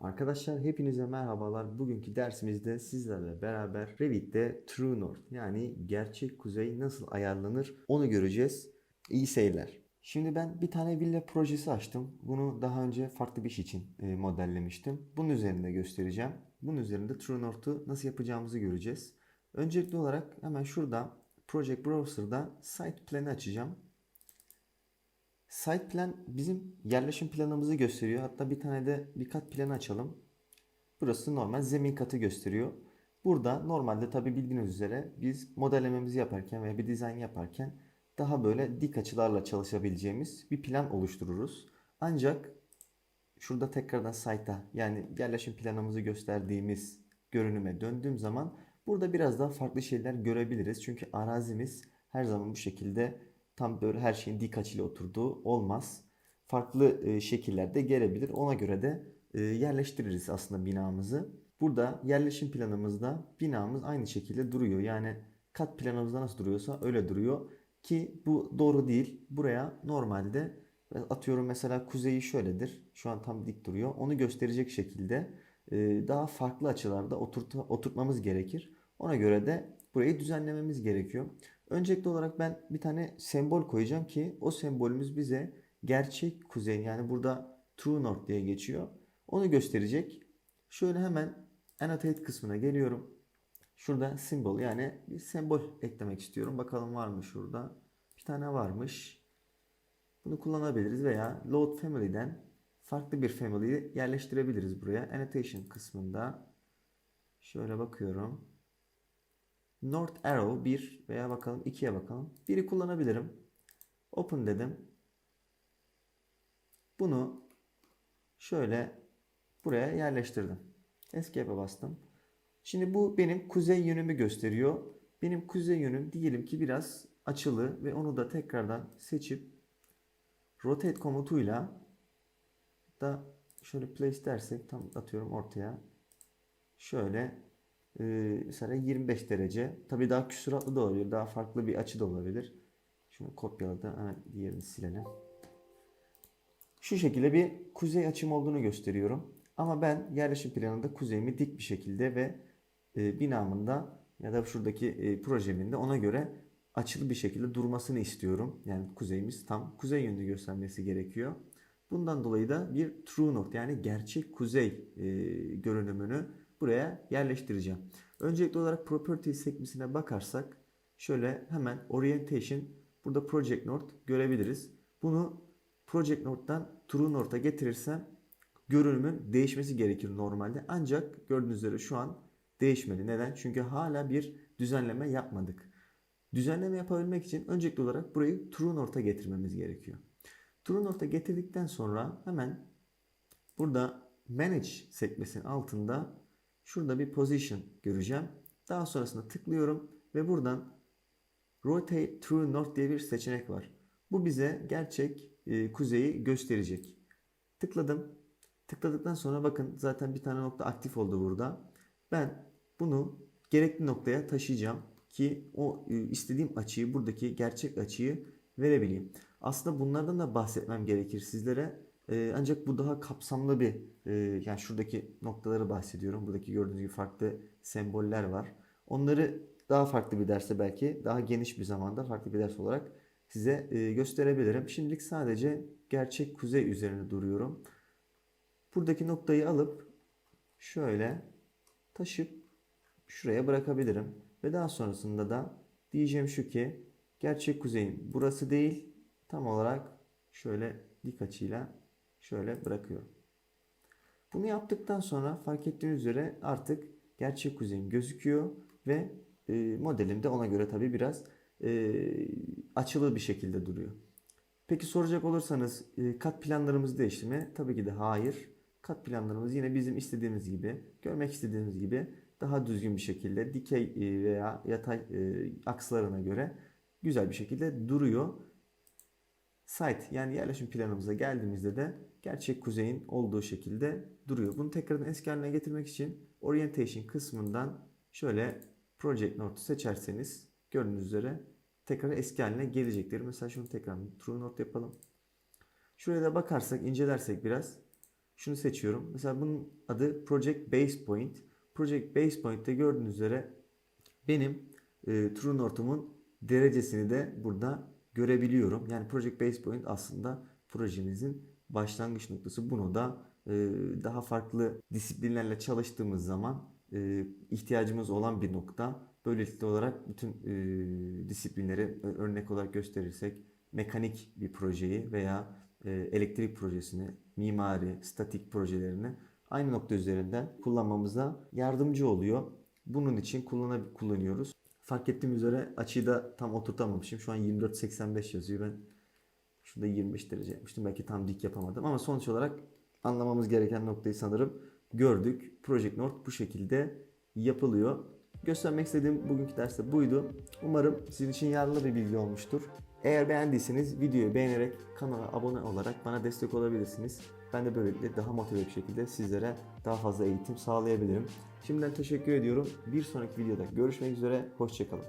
Arkadaşlar hepinize merhabalar. Bugünkü dersimizde sizlerle beraber Revit'te True North yani gerçek kuzey nasıl ayarlanır onu göreceğiz. İyi seyirler. Şimdi ben bir tane villa projesi açtım. Bunu daha önce farklı bir iş için e, modellemiştim. Bunun üzerinde göstereceğim. Bunun üzerinde True North'u nasıl yapacağımızı göreceğiz. Öncelikli olarak hemen şurada Project Browser'da site planı açacağım. Site plan bizim yerleşim planımızı gösteriyor. Hatta bir tane de bir kat planı açalım. Burası normal zemin katı gösteriyor. Burada normalde tabi bildiğiniz üzere biz modellememizi yaparken veya bir dizayn yaparken daha böyle dik açılarla çalışabileceğimiz bir plan oluştururuz. Ancak şurada tekrardan site'a yani yerleşim planımızı gösterdiğimiz görünüme döndüğüm zaman burada biraz daha farklı şeyler görebiliriz. Çünkü arazimiz her zaman bu şekilde tam böyle her şeyin dik açıyla oturduğu olmaz. Farklı e, şekillerde gelebilir. Ona göre de e, yerleştiririz aslında binamızı. Burada yerleşim planımızda binamız aynı şekilde duruyor. Yani kat planımızda nasıl duruyorsa öyle duruyor. Ki bu doğru değil. Buraya normalde atıyorum mesela kuzeyi şöyledir. Şu an tam dik duruyor. Onu gösterecek şekilde e, daha farklı açılarda oturt oturtmamız gerekir. Ona göre de burayı düzenlememiz gerekiyor. Öncelikli olarak ben bir tane sembol koyacağım ki o sembolümüz bize gerçek kuzey yani burada true north diye geçiyor. Onu gösterecek. Şöyle hemen annotate kısmına geliyorum. Şurada symbol yani bir sembol eklemek istiyorum. Bakalım var mı şurada? Bir tane varmış. Bunu kullanabiliriz veya load family'den farklı bir family'yi yerleştirebiliriz buraya. Annotation kısmında şöyle bakıyorum. North Arrow 1 veya bakalım 2'ye bakalım. Biri kullanabilirim. Open dedim. Bunu şöyle buraya yerleştirdim. Escape'e bastım. Şimdi bu benim kuzey yönümü gösteriyor. Benim kuzey yönüm diyelim ki biraz açılı ve onu da tekrardan seçip rotate komutuyla da şöyle place dersek tam atıyorum ortaya. Şöyle mesela 25 derece. Tabi daha küsuratlı da olabilir. Daha farklı bir açı da olabilir. Şunu kopyaladım. Hemen diğerini silelim. Şu şekilde bir kuzey açım olduğunu gösteriyorum. Ama ben yerleşim planında kuzeyimi dik bir şekilde ve e, binamında ya da şuradaki e, projemin de ona göre açılı bir şekilde durmasını istiyorum. Yani kuzeyimiz tam kuzey yönünü göstermesi gerekiyor. Bundan dolayı da bir true north yani gerçek kuzey e, görünümünü buraya yerleştireceğim. Öncelikli olarak properties sekmesine bakarsak şöyle hemen orientation burada project north görebiliriz. Bunu project north'tan true north'a getirirsem görünümün değişmesi gerekir normalde. Ancak gördüğünüz üzere şu an değişmedi. Neden? Çünkü hala bir düzenleme yapmadık. Düzenleme yapabilmek için öncelikli olarak burayı true north'a getirmemiz gerekiyor. True north'a getirdikten sonra hemen burada manage sekmesinin altında şurada bir position göreceğim. Daha sonrasında tıklıyorum ve buradan rotate true north diye bir seçenek var. Bu bize gerçek e, kuzeyi gösterecek. Tıkladım. Tıkladıktan sonra bakın zaten bir tane nokta aktif oldu burada. Ben bunu gerekli noktaya taşıyacağım ki o e, istediğim açıyı buradaki gerçek açıyı verebileyim. Aslında bunlardan da bahsetmem gerekir sizlere. E, ancak bu daha kapsamlı bir e, yani şuradaki noktaları bahsediyorum. Buradaki gördüğünüz gibi farklı semboller var. Onları daha farklı bir derste belki daha geniş bir zamanda farklı bir ders olarak size gösterebilirim. Şimdilik sadece gerçek kuzey üzerine duruyorum. Buradaki noktayı alıp şöyle taşıp şuraya bırakabilirim. Ve daha sonrasında da diyeceğim şu ki gerçek kuzeyin burası değil tam olarak şöyle dik açıyla şöyle bırakıyorum. Bunu yaptıktan sonra fark ettiğiniz üzere artık gerçek kuzeyim gözüküyor ve e, modelim de ona göre tabi biraz e, açılı bir şekilde duruyor. Peki soracak olursanız e, kat planlarımızı değişti mi? Tabii ki de hayır. Kat planlarımız yine bizim istediğimiz gibi, görmek istediğimiz gibi daha düzgün bir şekilde dikey e, veya yatay e, akslarına göre güzel bir şekilde duruyor. Site yani yerleşim planımıza geldiğimizde de gerçek kuzeyin olduğu şekilde duruyor. Bunu tekrardan eski haline getirmek için orientation kısmından şöyle project note'u seçerseniz gördüğünüz üzere tekrar eski haline gelecektir. Mesela şunu tekrar true note yapalım. Şuraya da bakarsak, incelersek biraz şunu seçiyorum. Mesela bunun adı Project Base Point. Project Base Point'te gördüğünüz üzere benim e, True North'umun derecesini de burada görebiliyorum. Yani Project Base Point aslında projemizin başlangıç noktası. Bunu da e, daha farklı disiplinlerle çalıştığımız zaman e, ihtiyacımız olan bir nokta. Böylelikle olarak bütün e, disiplinleri ö- örnek olarak gösterirsek mekanik bir projeyi veya e, elektrik projesini, mimari, statik projelerini aynı nokta üzerinden kullanmamıza yardımcı oluyor. Bunun için kullanab- kullanıyoruz. Fark ettiğim üzere açıyı da tam oturtamamışım. Şu an 24.85 yazıyor. Ben şurada 25 derece yapmıştım. Belki tam dik yapamadım ama sonuç olarak anlamamız gereken noktayı sanırım gördük. Project North bu şekilde yapılıyor. Göstermek istediğim bugünkü derste buydu. Umarım sizin için yararlı bir bilgi olmuştur. Eğer beğendiyseniz videoyu beğenerek kanala abone olarak bana destek olabilirsiniz. Ben de böylelikle daha motive bir şekilde sizlere daha fazla eğitim sağlayabilirim. Şimdiden teşekkür ediyorum. Bir sonraki videoda görüşmek üzere. Hoşçakalın.